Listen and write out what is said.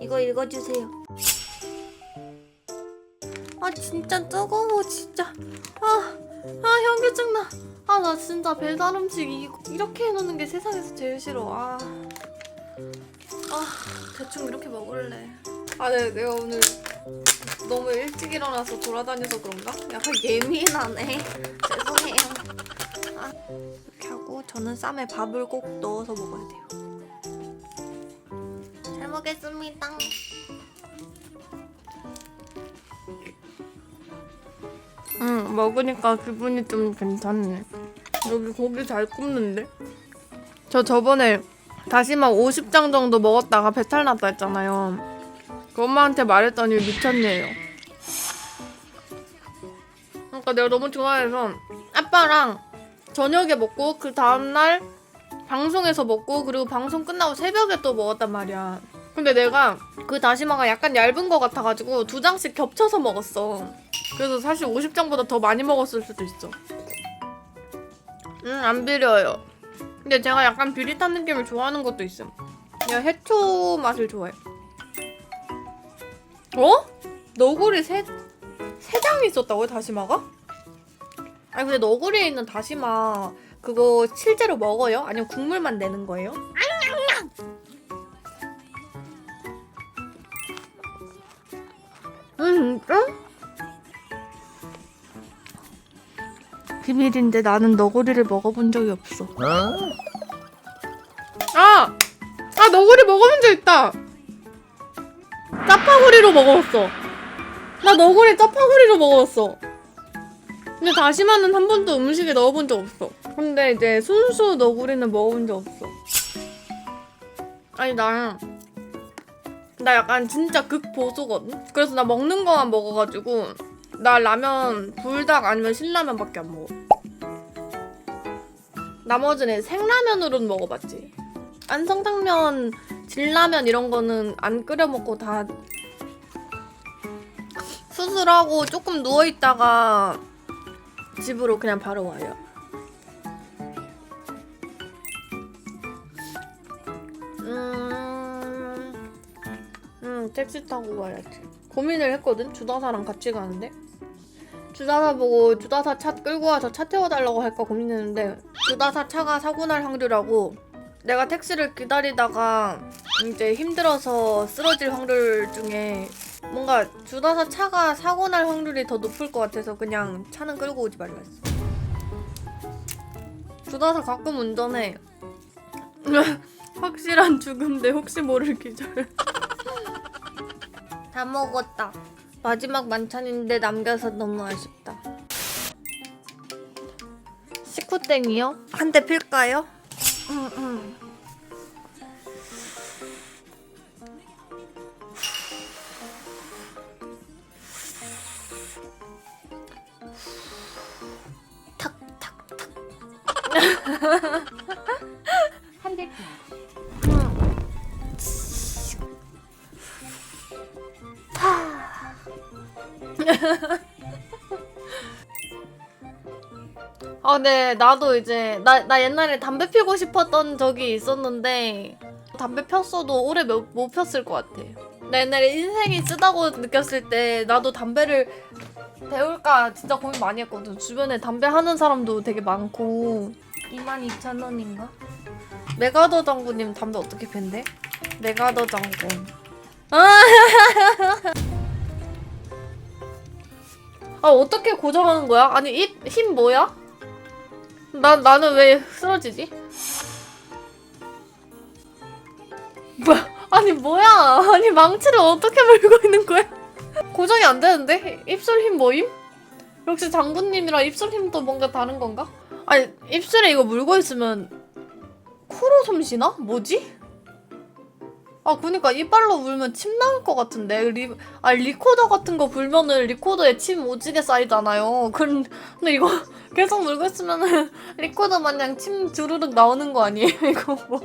이거 읽어주세요. 아 진짜 뜨거워 진짜. 아, 아 현기증 나. 아 나 진짜 배달 음식 이, 이렇게 해놓는 게 세상에서 제일 싫어. 아, 아 대충 이렇게 먹을래. 아 네, 내가 오늘 너무 일찍 일어나서 돌아다녀서 그런가? 약간 예민하네. 죄송해요. 아, 이렇게 하고 저는 쌈에 밥을 꼭 넣어서 먹어야 돼요. 잘 먹겠습니다. 응, 먹으니까 기분이 좀 괜찮네. 여기 고기 잘 굽는데? 저 저번에 다시마 50장 정도 먹었다가 배탈 났다 했잖아요. 그 엄마한테 말했더니 미쳤네요. 그러니까 내가 너무 좋아해서 아빠랑 저녁에 먹고 그 다음날 방송에서 먹고 그리고 방송 끝나고 새벽에 또 먹었단 말이야. 근데 내가 그 다시마가 약간 얇은 것 같아가지고 두 장씩 겹쳐서 먹었어. 그래서 사실 50장보다 더 많이 먹었을 수도 있어. 음, 안 비려요. 근데 제가 약간 비릿한 느낌을 좋아하는 것도 있음. 그냥 해초 맛을 좋아해. 어? 너구리 세, 세 장이 있었다고요, 다시마가? 아니, 근데 너구리에 있는 다시마 그거 실제로 먹어요? 아니면 국물만 내는 거예요? 음, 응? 비밀인데 나는 너구리를 먹어본 적이 없어. 아! 아, 너구리 먹어본 적 있다! 짜파구리로 먹어봤어. 나 너구리 짜파구리로 먹어봤어. 근데 다시마는 한 번도 음식에 넣어본 적 없어. 근데 이제 순수 너구리는 먹어본 적 없어. 아니, 나, 나 약간 진짜 극보수거든? 그래서 나 먹는 거만 먹어가지고, 나 라면, 불닭 아니면 신라면밖에 안 먹어. 나머지는 생라면으로는 먹어봤지. 안성탕면, 진라면 이런 거는 안 끓여 먹고 다 수술하고 조금 누워 있다가 집으로 그냥 바로 와요. 음, 음 택시 타고 가야지. 고민을 했거든. 주다사랑 같이 가는데. 주다사 보고 주다사 차 끌고 와서 차 태워달라고 할까 고민했는데 주다사 차가 사고 날 확률하고 내가 택시를 기다리다가 이제 힘들어서 쓰러질 확률 중에 뭔가 주다사 차가 사고 날 확률이 더 높을 것 같아서 그냥 차는 끌고 오지 말라 했어. 주다사 가끔 운전해. 확실한 죽음대 혹시 모를 기절. 다 먹었다. 마지막 만찬인데 남겨서 너무 아쉽다. 식후땡이요? 한 대 필까요? 응, 응. 300개. 아, 네, 나도 이제, 나, 나 옛날에 담배 피고 싶었던 적이 있었는데, 담배 폈어도 오래 못, 못 폈을 것 같아. 나 옛날에 인생이 쓰다고 느꼈을 때, 나도 담배를 배울까 진짜 고민 많이 했거든. 주변에 담배 하는 사람도 되게 많고, 22,000원인가? 메가더 장군님 담배 어떻게 팬대? 메가더 장군. 아, 아 어떻게 고정하는 거야? 아니 입힘 뭐야? 나 나는 왜 쓰러지지? 뭐야? 아니 뭐야? 아니 망치를 어떻게 물고 있는 거야? 고정이 안 되는데 입술 힘 뭐임? 역시 장군님이랑 입술 힘도 뭔가 다른 건가? 아니 입술에 이거 물고 있으면 코로 숨 쉬나? 뭐지? 아 그니까 이빨로 물면 침 나올 것 같은데 리, 아 리코더 같은 거 불면은 리코더에 침 오지게 쌓이잖아요. 근- 근데 이거 계속 물고 있으면은 리코더 마냥 침 주르륵 나오는 거 아니에요? 이거 뭐.